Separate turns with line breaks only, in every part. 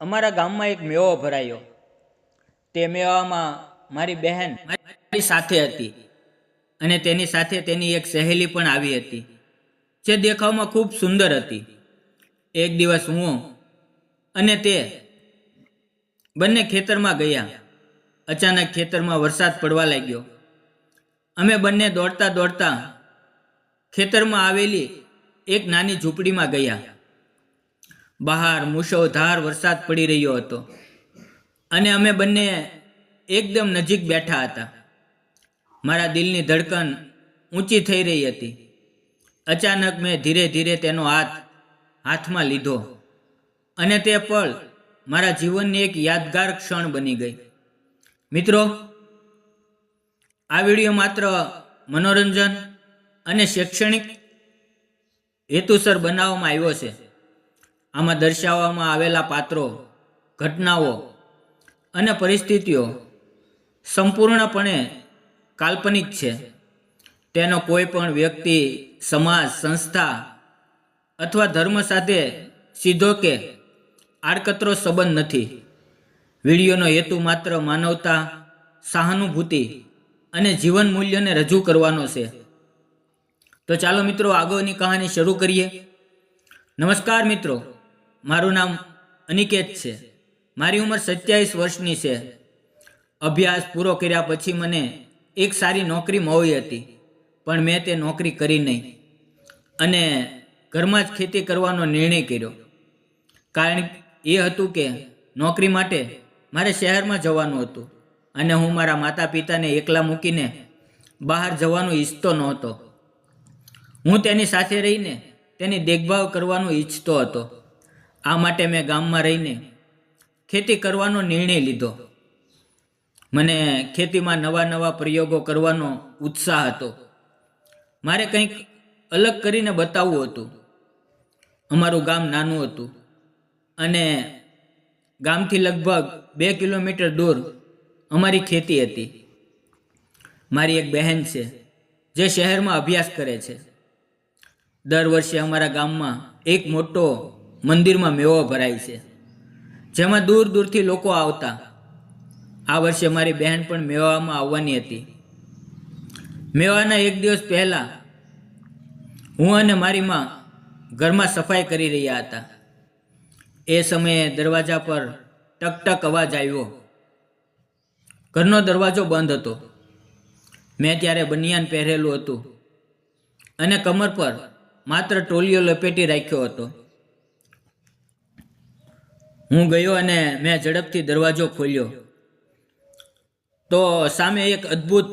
અમારા ગામમાં એક મેળો ભરાયો. તે મેળામાં મારી બહેન મારી સાથે હતી અને તેની સાથે તેની એક સહેલી પણ આવી હતી, જે દેખાવમાં ખૂબ સુંદર હતી. એક દિવસ હું અને તે બંને ખેતરમાં ગયા. અચાનક ખેતરમાં વરસાદ પડવા લાગ્યો. અમે બંને દોડતા દોડતા ખેતરમાં આવેલી એક નાની ઝૂંપડીમાં ગયા. બહાર મુશળધાર વરસાદ પડી રહ્યો હતો. અને અમે બંને એકદમ નજીક બેઠા હતા. મારા દિલની ધડકન ઊંચી થઈ રહી હતી. અચાનક મેં ધીરે ધીરે તેનો હાથ હાથમાં લીધો. અને તે પળ મારા જીવનની એક યાદગાર ક્ષણ બની ગઈ. મિત્રો, આ વીડિયો માત્ર મનોરંજન અને શૈક્ષણિક હેતુસર બનાવવામાં આવ્યો છે. આમાં દર્શાવવામાં આવેલા પાત્રો, ઘટનાઓ અને પરિસ્થિતિઓ સંપૂર્ણપણે કાલ્પનિક છે. તેનો કોઈ પણ વ્યક્તિ, સમાજ, સંસ્થા અથવા ધર્મ સાથે સીધો કે આડકતરો સંબંધ નથી. વિડીયોનો હેતુ માત્ર માનવતા, સહાનુભૂતિ અને જીવન મૂલ્યને રજૂ કરવાનો છે. તો ચાલો મિત્રો આગળની કહાની શરૂ કરીએ. નમસ્કાર મિત્રો. મારું નામ અનિકેત છે. મારી ઉંમર સત્યાવીસ વર્ષની છે. અભ્યાસ પૂરો કર્યા પછી મને એક સારી નોકરી મળી હતી, પણ મેં તે નોકરી કરી નહીં. અને ઘરમાં જ ખેતી કરવાનો નિર્ણય કર્યો. કારણ એ હતું કે નોકરી માટે મારે શહેરમાં જવાનું હતું અને હું મારા માતા પિતાને એકલા મૂકીને બહાર જવાનું ઈચ્છતો નહોતો. હું તેની સાથે રહીને તેની દેખભાળ કરવાનું ઈચ્છતો હતો. આ માટે મેં ગામમાં રહીને ખેતી કરવાનો નિર્ણય લીધો. મને ખેતીમાં નવા નવા પ્રયોગો કરવાનો ઉત્સાહ હતો. મારે કંઈક અલગ કરીને બતાવવું હતું. અમારું ગામ નાનું હતું અને ગામથી લગભગ બે કિલોમીટર દૂર અમારી ખેતી હતી. મારી એક બહેન છે, જે શહેરમાં અભ્યાસ કરે છે. દર વર્ષે અમારા ગામમાં એક મોટો મંદિરમાં મેળો ભરાય છે. જેમાં દૂર દૂરથી લોકો આવતા. આ વર્ષે મારી બહેન પણ મેળામાં આવવાની હતી. મેળાના એક દિવસ પહેલાં હું અને મારી માં ઘરમાં સફાઈ કરી રહ્યા હતા. એ સમયે દરવાજા પર ટક ટક અવાજ આવ્યો. ઘરનો દરવાજો બંધ હતો. મેં ત્યારે બનિયાન પહેરેલું હતું અને કમર પર માત્ર ટોલિયો લપેટી રાખ્યો હતો. હું ગયો અને મેં ઝડપથી દરવાજો ખોલ્યો. તો સામે એક અદ્ભુત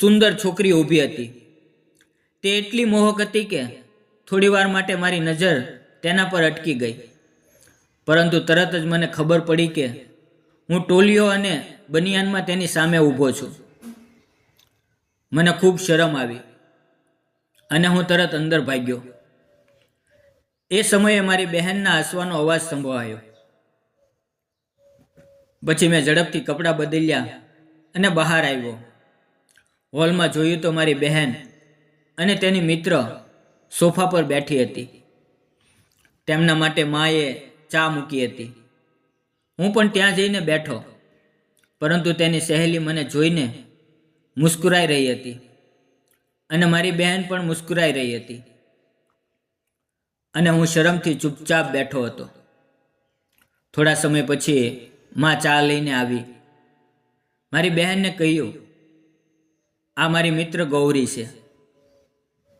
સુંદર છોકરી ઊભી હતી. તે એટલી મોહક હતી કે થોડી વાર માટે મારી નજર તેના પર અટકી ગઈ. પરંતુ તરત જ મને ખબર પડી કે હું ટોલિયો અને બનિયાનમાં તેની સામે ઊભો છું. મને ખૂબ શરમ આવી અને હું તરત અંદર ભાગ્યો. એ સમયે મારી બહેનના હસવાનો અવાજ સંભળાયો. પછી મેં ઝડપથી કપડાં બદલ્યા અને બહાર આવ્યો. હોલમાં જોયું તો મારી બહેન અને તેની મિત્ર સોફા પર બેઠી હતી. તેમના માટે માએ ચા મૂકી હતી. હું પણ ત્યાં જઈને બેઠો, પરંતુ તેની સહેલી મને જોઈને મુસ્કુરાઈ રહી હતી અને મારી બહેન પણ મુસ્કુરાઈ રહી હતી. અને હું શરમથી ચૂપચાપ બેઠો હતો. થોડા સમય પછી માં ચા લઈને આવી. મારી બહેનને કહ્યું, આ મારી મિત્ર ગૌરી છે.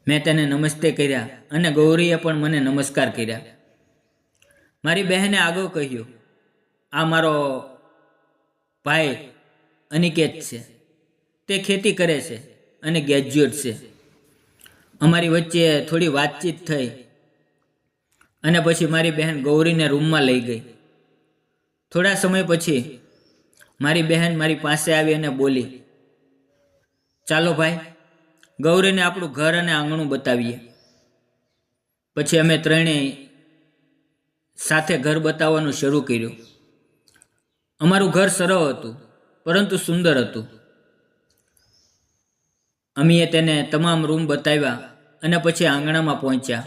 મેં તેને નમસ્તે કર્યા અને ગૌરીએ પણ મને નમસ્કાર કર્યા. મારી બહેને આગળ કહ્યું, આ મારો ભાઈ અનિકેત છે. તે ખેતી કરે છે અને ગ્રેજ્યુએટ છે. અમારી વચ્ચે થોડી વાતચીત થઈ અને પછી મારી બહેન ગૌરીને રૂમમાં લઈ ગઈ. થોડા સમય પછી મારી બહેન મારી પાસે આવી અને બોલી, ચાલો ભાઈ, ગૌરીને આપણું ઘર અને આંગણું બતાવીએ. પછી અમે ત્રણેય સાથે ઘર બતાવવાનું શરૂ કર્યું. અમારું ઘર સરળ હતું, પરંતુ સુંદર હતું. અમીએ તેને તમામ રૂમ બતાવ્યા અને પછી આંગણામાં પહોંચ્યા.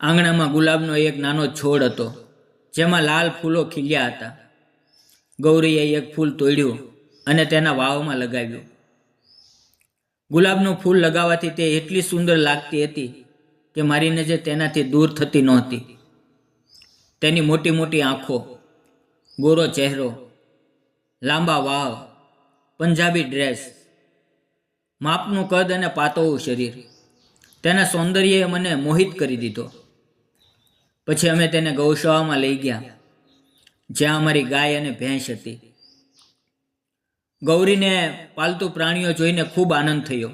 આંગણામાં ગુલાબનો એક નાનો છોડ હતો. જેમાં લાલ ફૂલો ખીલ્યા હતા. ગૌરીએ એક ફૂલ તોડ્યું અને તેના વાવમાં લગાવ્યું. ગુલાબનું ફૂલ લગાવવાથી તે એટલી સુંદર લાગતી હતી કે મારી નજર તેનાથી દૂર થતી નહોતી. તેની મોટી મોટી આંખો, ગોરો ચહેરો, લાંબા વાવ પંજાબી ડ્રેસ, માપનું કદ અને પાતળું શરીર, તેના સૌંદર્યએ મને મોહિત કરી દીધો. પછી અમે તેને ગૌશાળામાં લઈ ગયા, જ્યાં અમારી ગાય અને ભેંસ હતી. ગૌરીને પાલતુ પ્રાણીઓ જોઈને ખૂબ આનંદ થયો.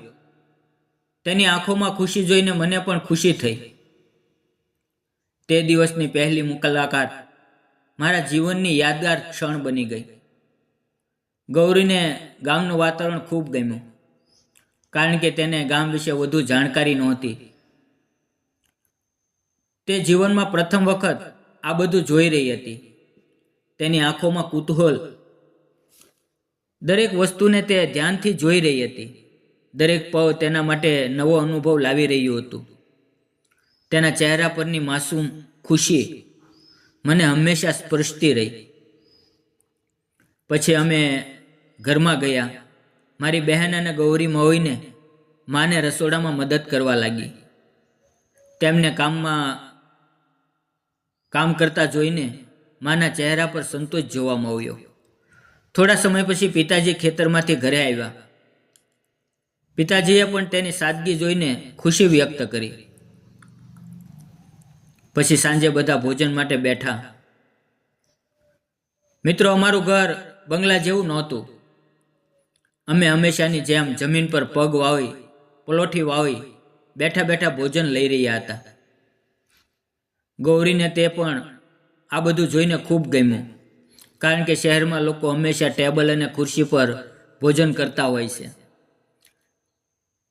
તેની આંખોમાં ખુશી જોઈને મને પણ ખુશી થઈ. તે દિવસની પહેલી મુલાકાત મારા જીવનની યાદગાર ક્ષણ બની ગઈ. ગૌરીને ગામનું વાતાવરણ ખૂબ ગમ્યું, કારણ કે તેને ગામ વિશે વધુ જાણકારી નહોતી. તે જીવનમાં પ્રથમ વખત આ બધું જોઈ રહી હતી. તેની આંખોમાં કુતૂહલ. દરેક વસ્તુને તે ધ્યાનથી જોઈ રહી હતી. દરેક પવ તેના માટે નવો અનુભવ લાવી રહ્યું હતું. તેના ચહેરા પરની માસૂમ ખુશી મને હંમેશા સ્પર્શતી રહી. પછી અમે ઘરમાં ગયા. મારી બહેન અને ગૌરી મહોઈને માને રસોડામાં મદદ કરવા લાગી. તેમને કામમાં કામ કરતા જોઈને માના ચહેરા પર સંતોષ જોવામાં આવ્યો. થોડા સમય પછી પિતાજી ખેતરમાંથી ઘરે આવ્યા. પિતાજીએ પણ તેની સાદગી જોઈને ખુશી વ્યક્ત કરી. પછી સાંજે બધા ભોજન માટે બેઠા. મિત્રો, અમારું ઘર બંગલા જેવું નહોતું. અમે હંમેશાની જેમ જમીન પર પગ વાવી, પલોઠી વાવી, બેઠા બેઠા ભોજન લઈ રહ્યા હતા. ગૌરીને તે પણ આ બધું જોઈને ખૂબ ગમ્યું. કારણ કે શહેરમાં લોકો હંમેશા ટેબલ અને ખુરશી પર ભોજન કરતા હોય છે.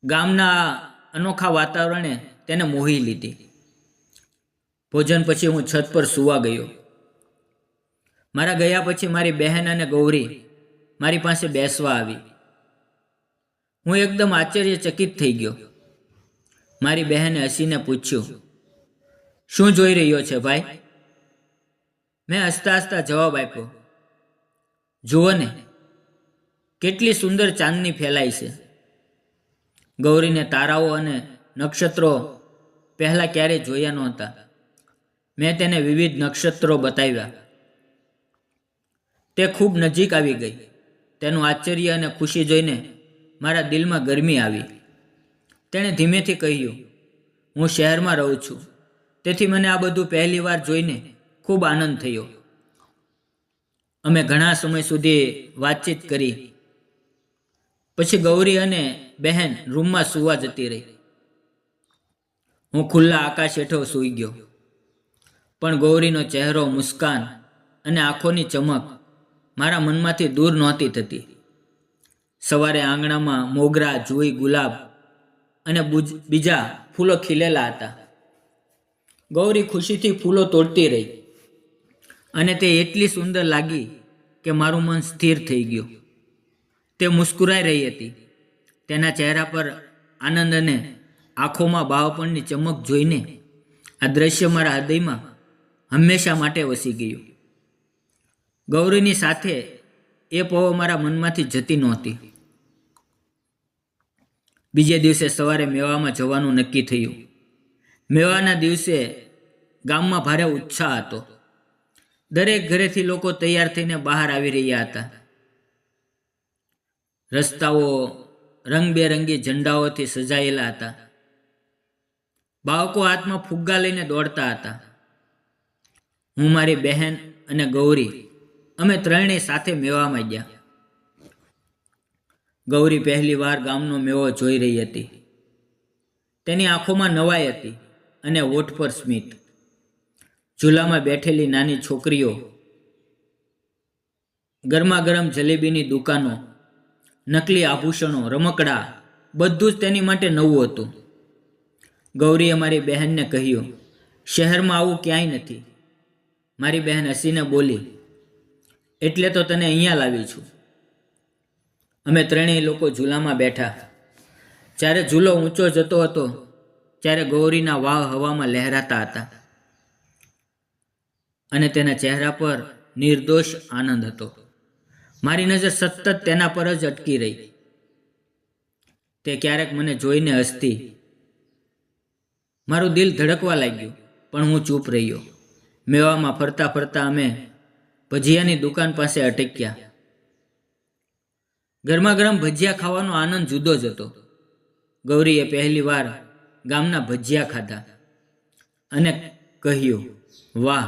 ગામના અનોખા વાતાવરણે તેને મોહી લીધી. ભોજન પછી હું છત પર સૂવા ગયો. મારા ગયા પછી મારી બહેન અને ગૌરી મારી પાસે બેસવા આવી. હું એકદમ આશ્ચર્યચકિત થઈ ગયો. મારી બહેને હસીને પૂછ્યું શું જોઈ રહ્યો છે ભાઈ? મેં હસતા હસતા જવાબ આપ્યો. જુઓ ને, કેટલી સુંદર ચાંદની ફેલાઈ છે. ગૌરીને તારાઓ અને નક્ષત્રો પહેલાં ક્યારેય જોયા નહોતા. મેં તેને વિવિધ નક્ષત્રો બતાવ્યા. તે ખૂબ નજીક આવી ગઈ. તેનું આશ્ચર્ય અને ખુશી જોઈને મારા દિલમાં ગરમી આવી. તેણે ધીમેથી કહ્યું, હું શહેરમાં રહું છું. તેથી મને આ બધું પહેલીવાર જોઈને ખૂબ આનંદ થયો. અમે ઘણા સમય સુધી વાતચીત કરી. પછી ગૌરી અને બહેન રૂમમાં સૂવા જતી રહી. હું ખુલ્લા આકાશ હેઠળ સૂઈ ગયો. પણ ગૌરીનો ચહેરો મુસ્કાન અને આંખોની ચમક મારા મનમાંથી દૂર નહોતી થતી. સવારે આંગણામાં મોગરા, જુઈ, ગુલાબ અને બીજા ફૂલો ખીલેલા હતા. ગૌરી ખુશીથી ફૂલો તોડતી રહી. અને તે એટલી સુંદર લાગી કે મારું મન સ્થિર થઈ ગયું. તે મુસ્કુરાઈ રહી હતી. તેના ચહેરા પર આનંદ અને આંખોમાં બાવપણની ચમક જોઈને આ દ્રશ્ય મારા હૃદયમાં હંમેશા માટે વસી ગયું. ગૌરીની સાથે એ પવો મારા મનમાંથી જતી નહોતી. બીજે દિવસે સવારે મેવામાં જવાનું નક્કી થયું. મેવાના દિવસે ગામમાં ભારે ઉત્સાહ હતો. દરેક ઘરેથી લોકો તૈયાર થઈને બહાર આવી રહ્યા હતા. રસ્તાઓ રંગબેરંગી ઝંડાઓથી સજાયેલા હતા. બાળકો હાથમાં ફુગ્ગા લઈને દોડતા હતા. હું, મારી બહેન અને ગૌરી, અમે ત્રણેય સાથે મેવામાં ગયા. ગૌરી પહેલી વાર ગામનો મેવો જોઈ રહી હતી. તેની આંખોમાં નવાઈ હતી. અને ઓઠ પર સ્મિત. ઝૂલામાં બેઠેલી નાની છોકરીઓ, ગરમાગરમ જલેબીની દુકાનો, નકલી આભૂષણો, રમકડા, બધું જ તેની માટે નવું હતું. ગૌરીએ મારી બહેનને કહ્યું, શહેરમાં આવું ક્યાંય નથી. મારી બહેન હસીને બોલી, એટલે તો તને અહીંયા લાવી છું. અમે ત્રણેય લોકો ઝૂલામાં બેઠા. જ્યારે ઝૂલો ઊંચો જતો હતો ત્યારે ગૌરીના વાવ હવામાં લહેરાતા હતા. અને તેના ચહેરા પર નિર્દોષ આનંદ હતો. મારી નજર સતત તેના પર જ અટકી રહી. તે ક્યારેક મને જોઈને હસતી. મારું દિલ ધડકવા લાગ્યું, પણ હું ચૂપ રહ્યો. મેવામાં ફરતા ફરતા અમે ભજીયાની દુકાન પાસે અટક્યા. ગરમા ગરમ ભજીયા ખાવાનો આનંદ જુદો જ હતો. ગૌરીએ પહેલી વાર ગામના ભજીયા ખાધા અને કહ્યું, વાહ,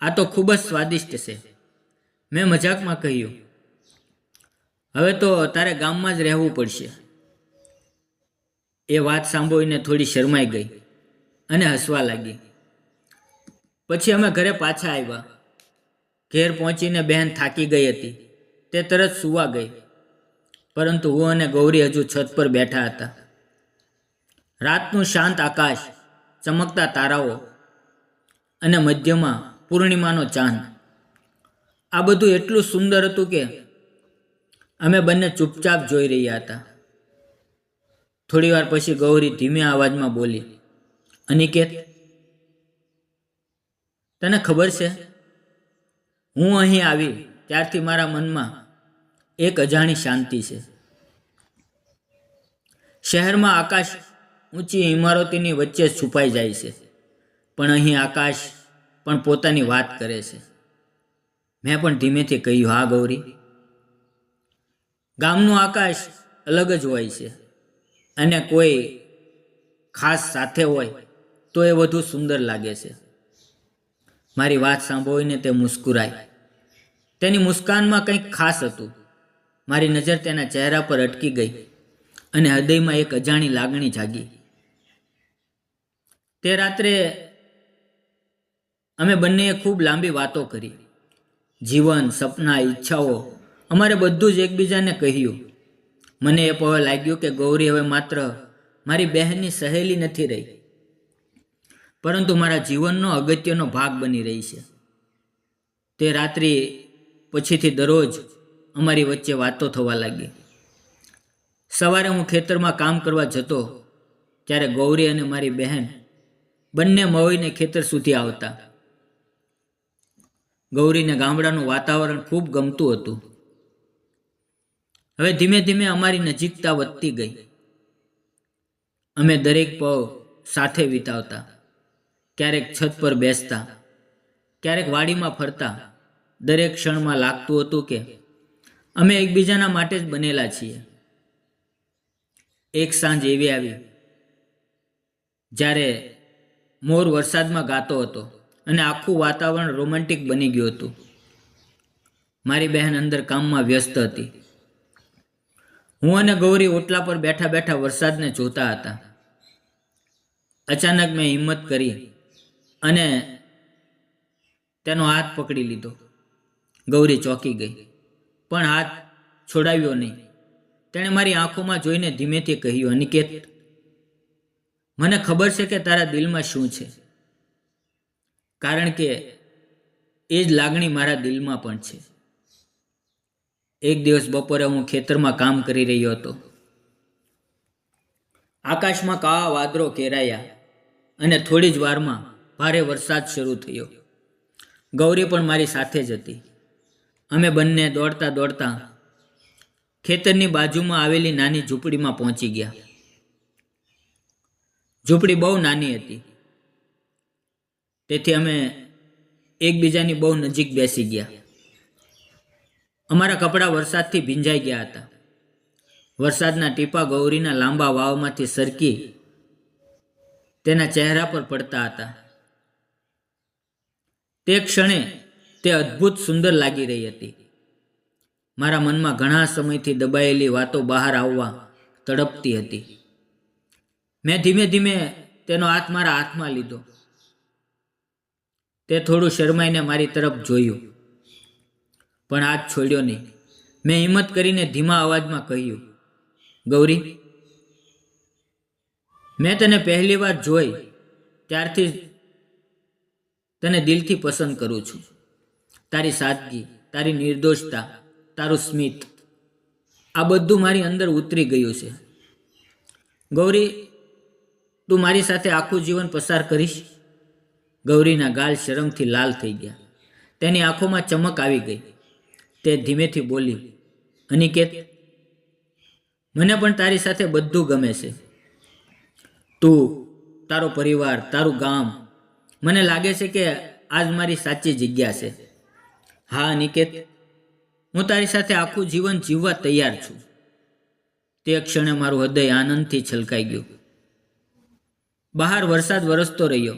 આ તો ખૂબ જ સ્વાદિષ્ટ છે. મેં મજાકમાં કહ્યું, હવે તો તારે ગામમાં જ રહેવું પડશે. એ વાત સાંભળીને થોડી શરમાઈ ગઈ અને હસવા લાગી. પછી અમે ઘરે પાછા આવ્યા. ઘેર પહોંચીને બહેન થાકી ગઈ હતી. તે તરત સૂવા ગઈ. પરંતુ હું અને ગૌરી હજુ છત પર બેઠા હતા. રાતનું શાંત આકાશ, ચમકતા તારાઓ અને મધ્યમાં પૂર્ણિમાનો ચાંદ. આ બધું એટલું સુંદર હતું કે અમે બંને ચૂપચાપ જોઈ રહ્યા હતા. થોડી વાર પછી ગૌરી ધીમે અવાજમાં બોલી, અનિકેત, તને ખબર છે? હું અહીં આવી ત્યારથી મારા મનમાં એક અજાણી શાંતિ છે. શહેરમાં આકાશ ઊંચી ઇમારતોની વચ્ચે છુપાઈ જાય છે. પણ અહીં આકાશ પણ પોતાની વાત કરે છે. મેં પણ ધીમેથી કહ્યું, હા, ગૌરી. ગામનું આકાશ અલગ જ હોય છે અને કોઈ ખાસ સાથે હોય તો એ વધુ સુંદર લાગે છે. મારી વાત સાંભળીને તે મુસ્કુરાઈ. તેની મુસ્કાનમાં કંઈક ખાસ હતું. મારી નજર તેના ચહેરા પર અટકી ગઈ અને હૃદયમાં એક અજાણી લાગણી જાગી. તે રાત્રે અમે બંનેએ ખૂબ લાંબી વાતો કરી. જીવન, સપના, ઈચ્છાઓ, અમારે બધું જ એકબીજાને કહ્યું. મને એ પવે લાગ્યું કે ગૌરી હવે માત્ર મારી બહેનની સહેલી નથી રહી, પરંતુ મારા જીવનનો અગત્યનો ભાગ બની રહી છે. તે રાત્રિ પછીથી દરરોજ અમારી વચ્ચે વાતો થવા લાગી. સવારે હું ખેતરમાં કામ કરવા જતો, ત્યારે ગૌરી અને મારી બહેન બંને મવીને ખેતર સુધી આવતા. ગૌરીને ગામડાનું વાતાવરણ ખૂબ ગમતું હતું. હવે ધીમે ધીમે અમારી નજીકતા વધતી ગઈ. અમે દરેક પવ સાથે વિતાવતા. ક્યારેક છત પર બેસતા, ક્યારેક વાડીમાં ફરતા. દરેક ક્ષણમાં લાગતું હતું કે અમે એકબીજાના માટે જ બનેલા છીએ. એક સાંજ એવી આવી, જ્યારે મોર વરસાદમાં ગાતો હતો અને આખું વાતાવરણ રોમેન્ટિક બની ગયું હતું. મારી બહેન અંદર કામમાં વ્યસ્ત હતી. હું અને ગૌરી ઓટલા પર બેઠા બેઠા વરસાદને જોતા હતા. અચાનક મેં હિંમત કરી અને તેનો હાથ પકડી લીધો. ગૌરી ચોંકી ગઈ, પણ હાથ છોડાવ્યો નહીં. તેણે મારી આંખોમાં જોઈને ધીમેથી કહ્યું, અનિકેત મને ખબર છે કે તારા દિલમાં શું છે. કારણ કે એ જ લાગણી મારા દિલમાં પણ છે. એક દિવસ બપોરે હું ખેતરમાં કામ કરી રહ્યો હતો. આકાશમાં કાળા વાદળો ઘેરાયા અને થોડી જ વારમાં ભારે વરસાદ શરૂ થયો. ગૌરી પણ મારી સાથે જ હતી. અમે બંને દોડતા દોડતા ખેતરની બાજુમાં આવેલી નાની ઝૂંપડીમાં પહોંચી ગયા. ઝૂંપડી બહુ નાની હતી. તેથી અમે એકબીજાની બહુ નજીક બેસી ગયા. અમારા કપડાં વરસાદથી ભીંજાઈ ગયા હતા. વરસાદના ટીપા ગૌરીના લાંબા વાવમાંથી સરકી તેના ચહેરા પર પડતા હતા. તે ક્ષણે તે અદ્ભુત સુંદર લાગી રહી હતી. મારા મનમાં ઘણા સમયથી દબાયેલી વાતો બહાર આવવા તડપતી હતી. મેં ધીમે ધીમે તેનો હાથ મારા હાથમાં લીધો. તે થોડું શરમાઈને મારી તરફ જોયું, પણ હાથ છોડ્યો નહીં. મેં હિંમત કરીને ધીમા અવાજમાં કહ્યું, ગૌરી, મેં તને પહેલી વાર જોઈ, ત્યારથી તને દિલથી પસંદ કરું છું. તારી સાદગી, તારી નિર્દોષતા, તારું સ્મિત, આ બધું મારી અંદર ઉતરી ગયું છે. ગૌરી તું મારી સાથે આખું જીવન પસાર કરીશ? ગૌરીના ગાલ શરમથી લાલ થઈ ગયા. તેની આંખોમાં ચમક આવી ગઈ. તે ધીમેથી બોલી, અનિકેત, મને પણ તારી સાથે બધું ગમે છે. તું, તારો પરિવાર, તારું ગામ, મને લાગે છે કે આજ મારી સાચી જગ્યા છે. હા, અનિકેત, હું તારી સાથે આખું જીવન જીવવા તૈયાર છું. તે ક્ષણે મારું હૃદય આનંદથી છલકાઈ ગયું. બહાર વરસાદ વરસતો રહ્યો,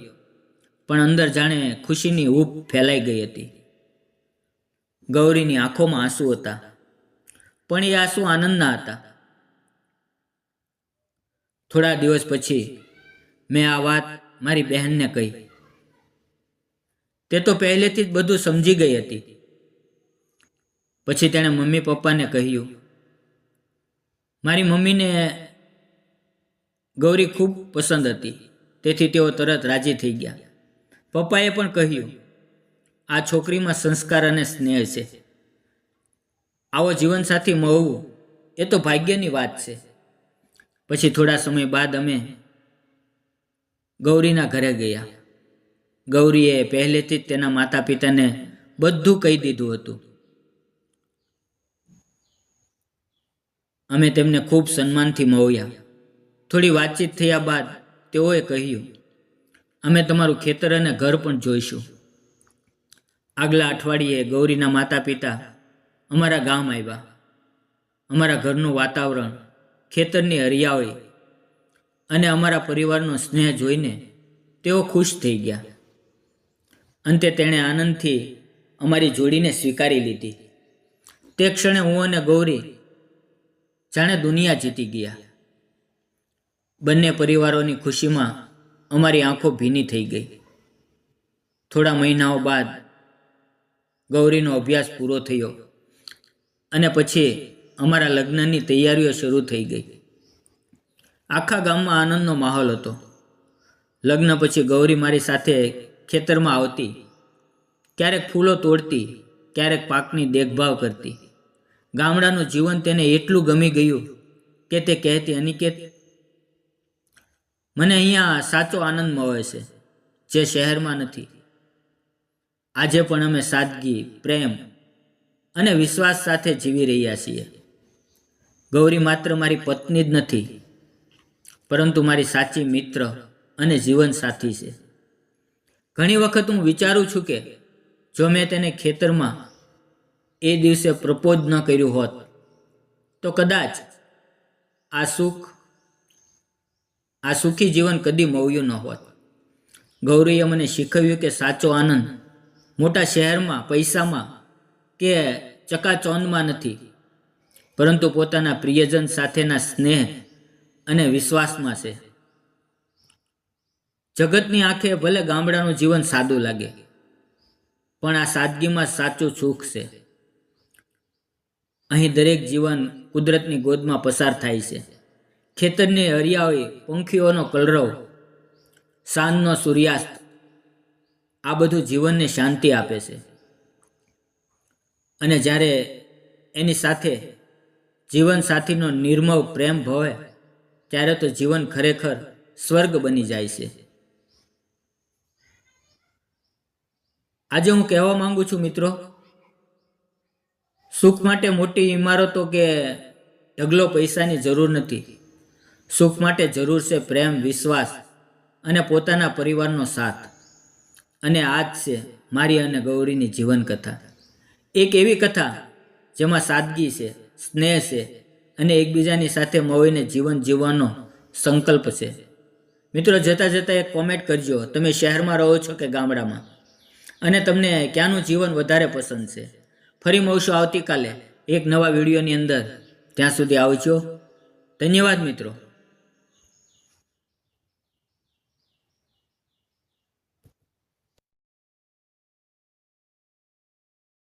પણ અંદર જાણે ખુશીની ઊપ ફેલાઈ ગઈ હતી. ગૌરીની આંખોમાં આંસુ હતા, પણ એ આંસુ આનંદના હતા. થોડા દિવસ પછી મેં આ વાત મારી બહેનને કહી. તે તો પહેલેથી જ બધું સમજી ગઈ હતી. પછી તેણે મમ્મી પપ્પાને કહ્યું, મારી મમ્મીને ગૌરી ખૂબ પસંદ હતી. તેથી તેઓ તરત રાજી થઈ ગયા. પપ્પાએ પણ કહ્યું, આ છોકરીમાં સંસ્કાર અને સ્નેહ છે. આવો જીવનસાથી મળવું, એ તો ભાગ્યની વાત છે. પછી થોડા સમય બાદ અમે ગૌરીના ઘરે ગયા. ગૌરીએ પહેલેથી જ તેના માતા પિતાને બધું કહી દીધું હતું. અમે તેમને ખૂબ સન્માનથી મળ્યા. થોડી વાતચીત થયા બાદ તેઓએ કહ્યું, અમે તમારું ખેતર અને ઘર પણ જોઈશું. આગલા અઠવાડિયે ગૌરીના માતા પિતા અમારા ગામ આવ્યા. અમારા ઘરનું વાતાવરણ, ખેતરની હરિયાળી અને અમારા પરિવારનો સ્નેહ જોઈને તેઓ ખુશ થઈ ગયા. અંતે તેણે આનંદથી અમારી જોડીને સ્વીકારી લીધી. તે ક્ષણે હું અને ગૌરી જાણે દુનિયા જીતી ગયા. બંને પરિવારોની ખુશીમાં અમારી આંખો ભીની થઈ ગઈ. થોડા મહિનાઓ બાદ ગૌરીનો અભ્યાસ પૂરો થયો અને પછી અમારા લગ્નની તૈયારીઓ શરૂ થઈ ગઈ. આખા ગામમાં આનંદનો માહોલ હતો. લગ્ન પછી ગૌરી મારી સાથે ખેતરમાં આવતી, ક્યારેક ફૂલો તોડતી, ક્યારેક પાકની દેખભાળ કરતી. ગામડાનું જીવન તેને એટલું ગમી ગયું કે તે કહેતી, અનિકેત મને અહીંયા સાચો આનંદ મળે છે, જે શહેરમાં નથી. આજે પણ અમે સાદગી, પ્રેમ અને વિશ્વાસ સાથે જીવી રહ્યા છીએ. ગૌરી માત્ર મારી પત્ની જ નથી, પરંતુ મારી સાચી મિત્ર અને જીવનસાથી છે. ઘણી વખત હું વિચારું છું કે, જો મેં તેને ખેતરમાં એ દિવસે પ્રપોઝ ન કર્યું હોત, તો કદાચ આ સુખ આ સુખી જીવન કદી મળ્યું ન હોત. ગૌરીએ મને શીખવ્યું કે સાચો આનંદ મોટા શહેરમાં, પૈસામાં કે ચકાચોંદમાં નથી, પરંતુ પોતાના પ્રિયજન સાથેના સ્નેહ અને વિશ્વાસમાં છે. જગતની આંખે ભલે ગામડાનું જીવન સાદું લાગે, પણ આ સાદગીમાં સાચું સુખ છે. અહીં દરેક જીવન કુદરતની ગોદમાં પસાર થાય છે. ખેતરની હરિયાળી પંખીઓનો કલરવ, સાંજનો સૂર્યાસ્ત, આ બધું જીવનને શાંતિ આપે છે. અને જ્યારે એની સાથે જીવન સાથીનો નિર્મવ પ્રેમ ભવે, ત્યારે તો જીવન ખરેખર સ્વર્ગ બની જાય છે. આજે હું કહેવા માંગુ છું મિત્રો, સુખ માટે મોટી ઇમારતો કે ઢગલો પૈસાની જરૂર નથી. સુખ માટે જરૂર છે પ્રેમ, વિશ્વાસ અને પોતાના પરિવારનો સાથ. અને આ જ છે મારી અને ગૌરીની જીવન કથા એક એવી કથા જેમાં સાદગી છે, સ્નેહ છે અને એકબીજાની સાથે મળીને જીવન જીવવાનો સંકલ્પ છે. મિત્રો, જતાં જતાં એક કોમેન્ટ કરજો. તમે શહેરમાં રહો છો કે ગામડામાં? અને તમને ક્યાંનું જીવન વધારે પસંદ છે? ફરી મળશું આવતીકાલે એક નવા વિડીયોની અંદર. ત્યાં સુધી આવજો. ધન્યવાદ મિત્રો.